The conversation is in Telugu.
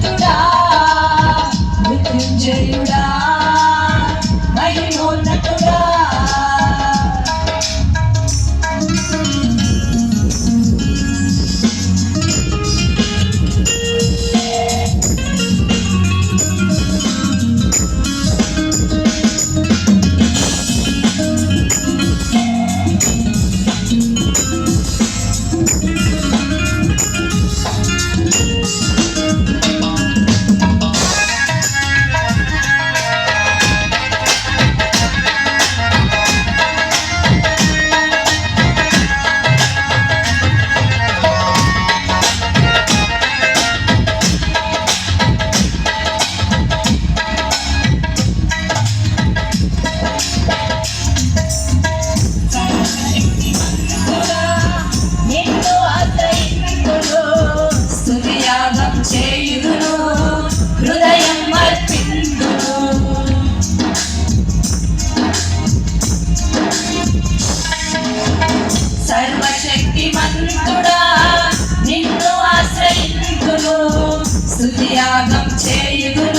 భక్తుడా మృత్యుంజయుడా. మహిమోన్న സ്തുതിയാഗം ചെയ്യുന്നു.